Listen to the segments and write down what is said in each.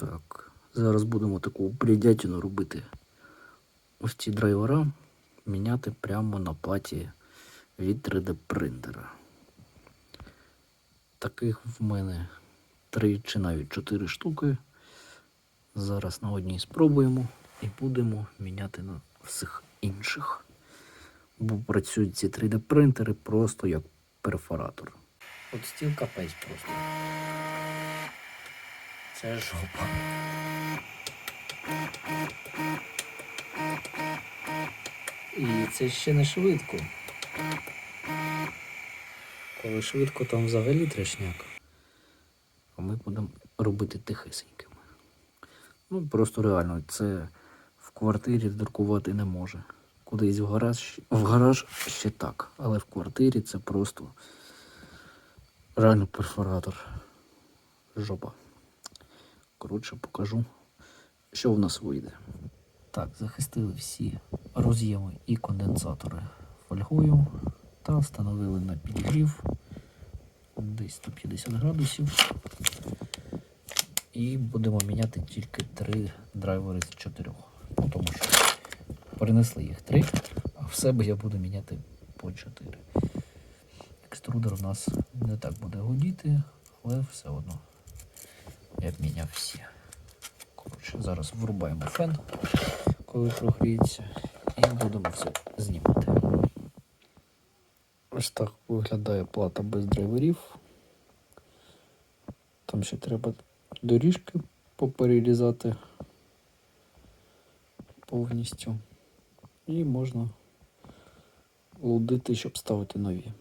Так, зараз будемо таку бредятину робити. Ось ці драйвера міняти прямо на платі від 3D принтера. Таких в мене три чи навіть чотири штуки. Зараз на одній спробуємо і будемо міняти на всіх інших. Бо працюють ці 3D принтери просто як перфоратор. От стіл капець просто. Це жопа. І це ще не швидко. Коли швидко, там взагалі трешняк. А ми будемо робити тихесенькими. Ну, просто реально, це в квартирі друкувати не може. Кудись в гараж, в гараж ще так, але в квартирі це просто реально перфоратор. Жопа. Коротше, покажу, що в нас вийде. Так, захистили всі роз'єми і конденсатори фольгою та встановили на підігрів десь 150 градусів. І будемо міняти тільки три драйвери з чотирьох. Ну, тому що перенесли їх три, а в себе я буду міняти по чотири. Екструдер у нас не так буде гудіти, але все одно я б міняв всі. Коротше, зараз врубаємо фен, коли прогріється, і будемо все знімати. Ось так виглядає плата без драйверів. Там ще треба доріжки поперерізати повністю. І можна лудити, щоб ставити нові.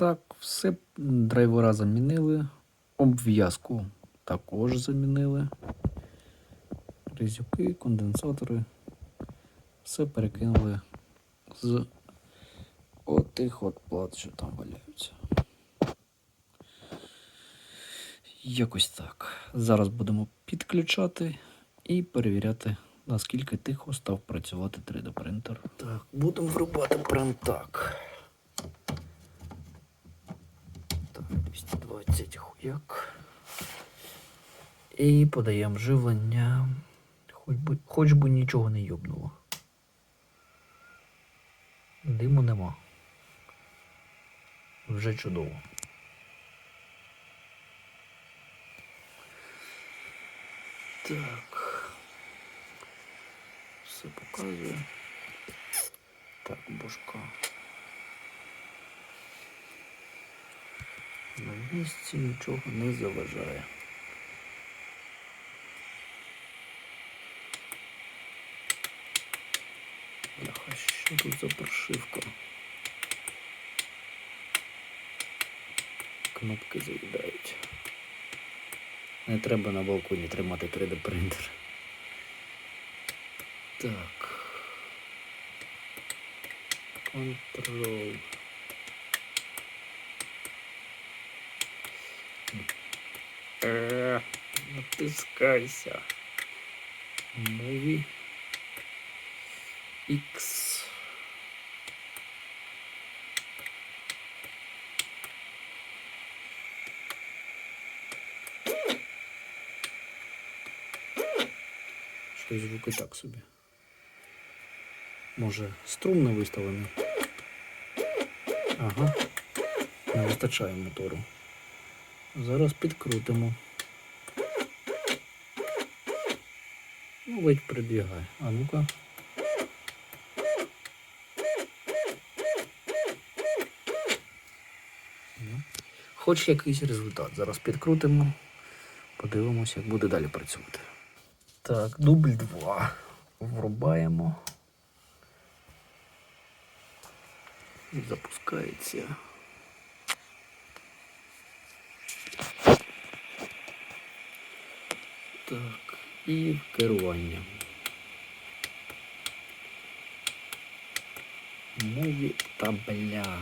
Так, все драйвера замінили. Обв'язку також замінили. Різюки, конденсатори. Все перекинули з отих от плат, що там валяються. Якось так. Зараз будемо підключати і перевіряти, наскільки тихо став працювати 3D принтер. Так, будемо врубати прям так. 220 хуяк. І подаємо живлення. Хоч би, хоч би нічого не йобнуло. Диму нема. Вже чудово. Так. Все показує. Так, бошка. На місці нічого не заважає. Бляха, що тут за прошивка? Кнопки заїдають. Не треба на балконі тримати 3D принтер. Так. Контрол. Е, натискайся. Нові. X. Щось звуки так собі. Може, струм не виставлений? Ага. Не вистачає мотору. Зараз підкрутимо. Ну, ледь прибігає. А ну-ка. Ну, Хоч якийсь результат. Зараз підкрутимо. Подивимося, як буде далі працювати. Так, дубль 2. Врубаємо. Запускається. Так, і керування. Мові та бля.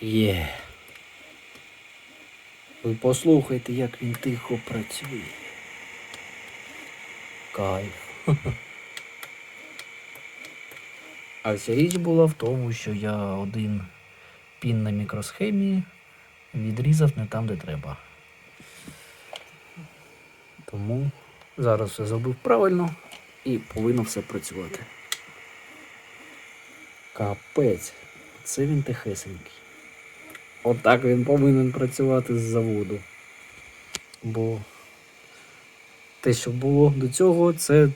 Є. Ви послухайте, як він тихо працює. Кайф. А вся річ була в тому, що я один пін на мікросхемі відрізав не там, де треба. Тому зараз все зробив правильно і повинно все працювати. Капець, це він тихесенький. Отак він повинен працювати з заводу. Бо те, що було до цього, це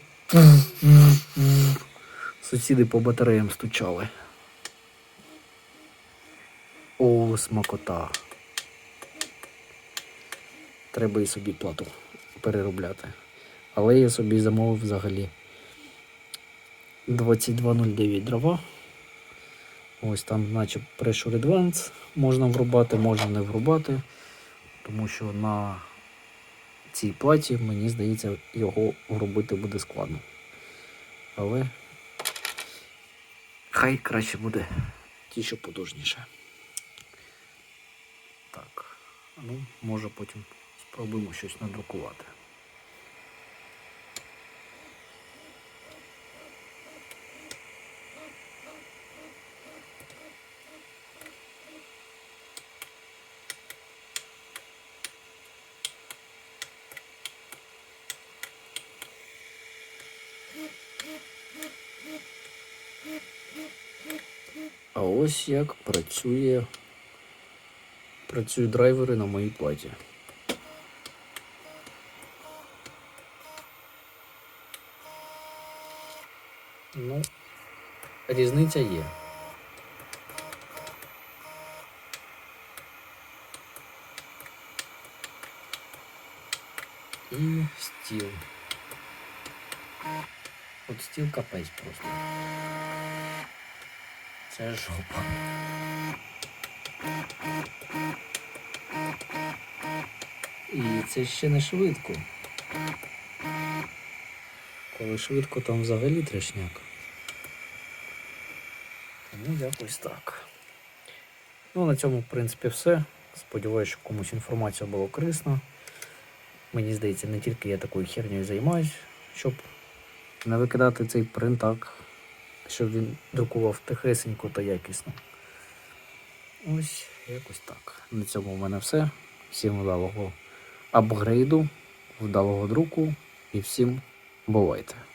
сусіди по батареям стучали. О, смакота. Треба і собі плату переробляти. Але я собі замовив взагалі 2209 дрова. Ось там, наче Pressure Advance можна врубати, можна не врубати, тому що на цій платі, мені здається, його врубити буде складно. Але хай краще буде ті, що потужніше. Так, ну, може потім спробуємо щось надрукувати. А ось як працює працюють драйвери на моїй платі. Ну, різниця є. І стіл. От стіл капець просто. Це жопа. І це ще не швидко. Коли швидко, там взагалі трешняк. Тому якось так. Ну, на цьому, в принципі, все. Сподіваюся, що комусь інформація була корисна. Мені здається, не тільки я такою хернею займаюсь, щоб не викидати цей принтак, щоб він друкував тихесенько та якісно. Ось якось так. На цьому в мене все. Всім вдалого апгрейду, вдалого друку і всім бувайте!